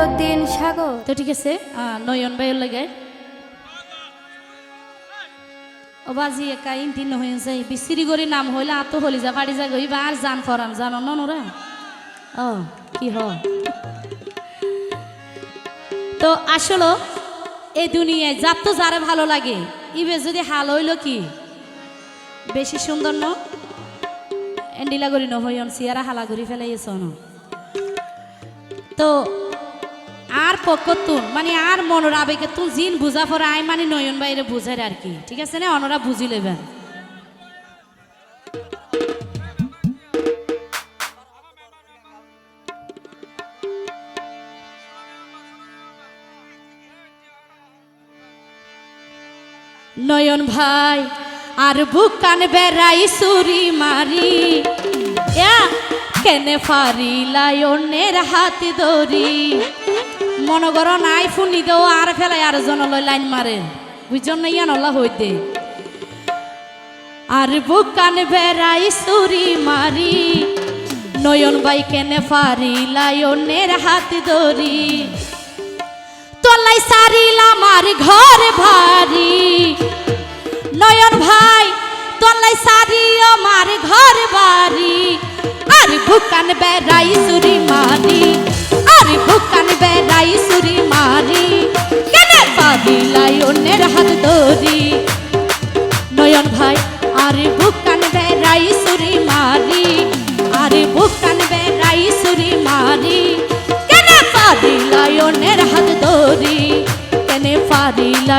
মইনুদ্দিন সাগর। তো ঠিক আছে নয়ন ভাইয়ের লাগে। বাজি একা ইন্তি নহয়ে যায়। বিসিরি গরি নাম হইলে আতো হলি যা, বাড়ি যা গই আর জান ফরান, জানো না নোরা? ও কি হ? তো আসলো, এই দুনিয়ায় যার তো যারে ভালো লাগে, ইবে যদি হাল হইল কি? বেশি সুন্দর ন? এন্ডিলা গরি নহইন সিয়ারা হালা গরি ফেলাইয়েছ তো আর পক্ষতুন মানে আর মনের আবেগে তুন, জিন বুঝা পরে আই মানে নয়ন বাইরে বুঝার আর কি। ঠিক আছে না? অনরা বুঝি লেবেন নয়ন ভাই, আর বুক কান বেড়াই সুরি মারি। কেনে ফারি লায়নের হাত দড়ি মনে করো নাই ফুনি দেও আর ফেলাই আর জনলৈ লাইন মারে। বুঝজন না ইয়ান আল্লাহ হইতে। আর বুক কান বেড়াই সুরি মারি, নয়ন ভাই কেনে ফারি, লায়নের হাত দড়ি তোলাই সারিলাম আর ঘর ভারি, নয়ন ভাই তোলাই সারি আমার ঘর বাড়ি আর ভুকান বেড়াই সুরি মারি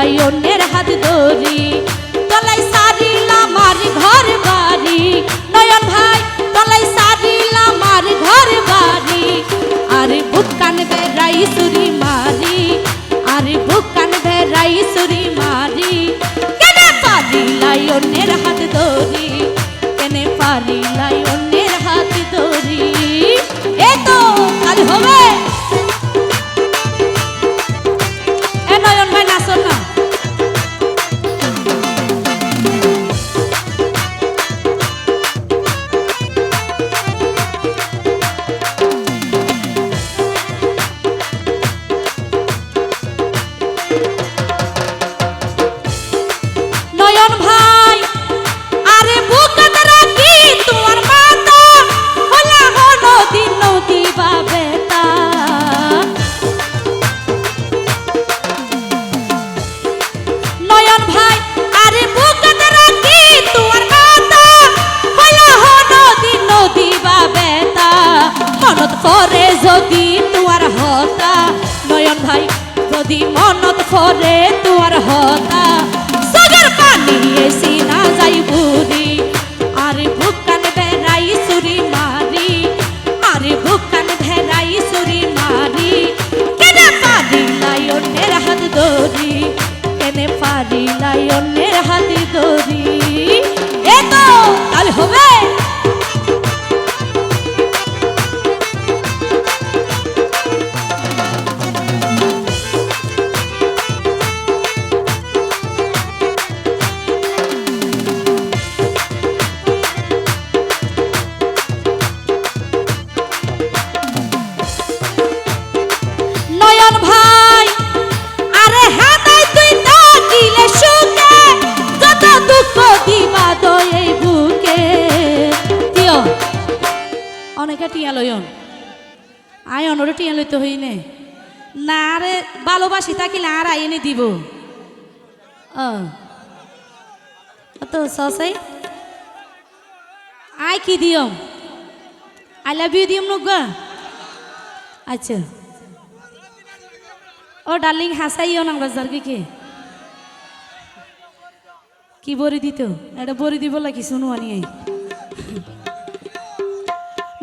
লায়নের হাত ধরি। যদি মনত করে তোমার হতা অনেকে টিয়া লয়ন। আয় অনরে টিয়া লইতে হইনে না আরে ভালোবাসি থাকিলে আর আইনে দিব। তো সসাই আয় কি দিও আই লাভ ইউ দিম নগা। আচ্ছা। ও ডার্লিং, হাসাইও না বাজার কি? কি বড়ি দিত? এটা বড়ি দিব লাগি শুনু আনি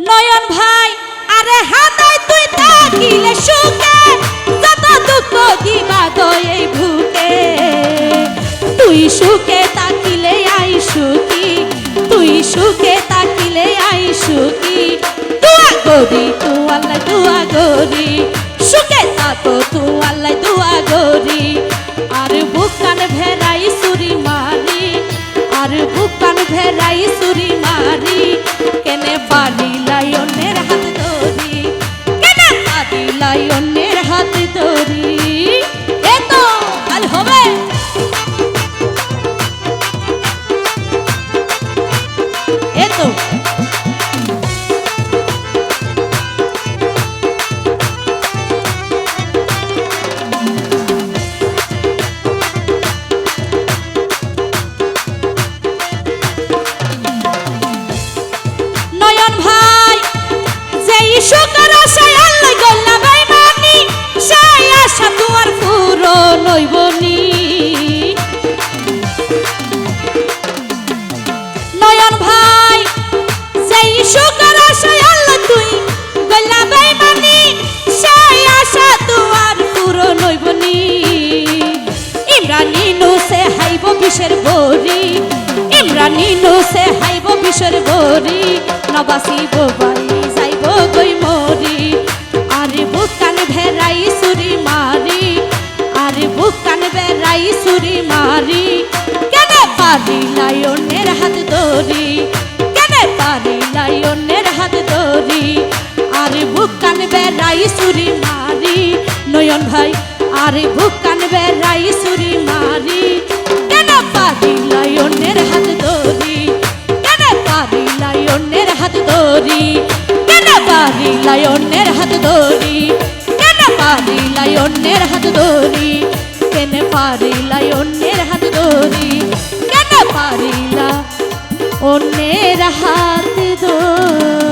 নয়ন ভাই, আরে হাতাই তুই তাকিলে সুখে, যত দুঃখ দিবা দয়ে ভুকে। তুই সুখে তাকিলে আই সুখী, তুই সুখে তাকিলে আই সুখী। দুয়া গরি তু আল্লাহ দুয়া গরি সুখে তাকো তু আল্লাহ দুয়া গরি আর বুকান ভেরাই সুরি মারি, আর বুকান ভেরাই সুরি বিষের বরি? ইমরানি নুসে হাইব বিষের বরি? নবাসিব বাই যাইব গই মরি? আরে বুকান ভেরাই সুরি মারি। আরে বুকান বেড়াই সুরি মারি। কেন পারি লায়নের হাত দড়ি কেন পারি লায়নের হাত দড়ি আরে বুকান বেড়াই সুরি মারি। নয়ন ভাই, আরে বুকান বেড়াই সুরি মারি। ধরি। কেন পারিলা অন্যের হাত ধরি? কেন পারিলা অন্যের হাত ধরি?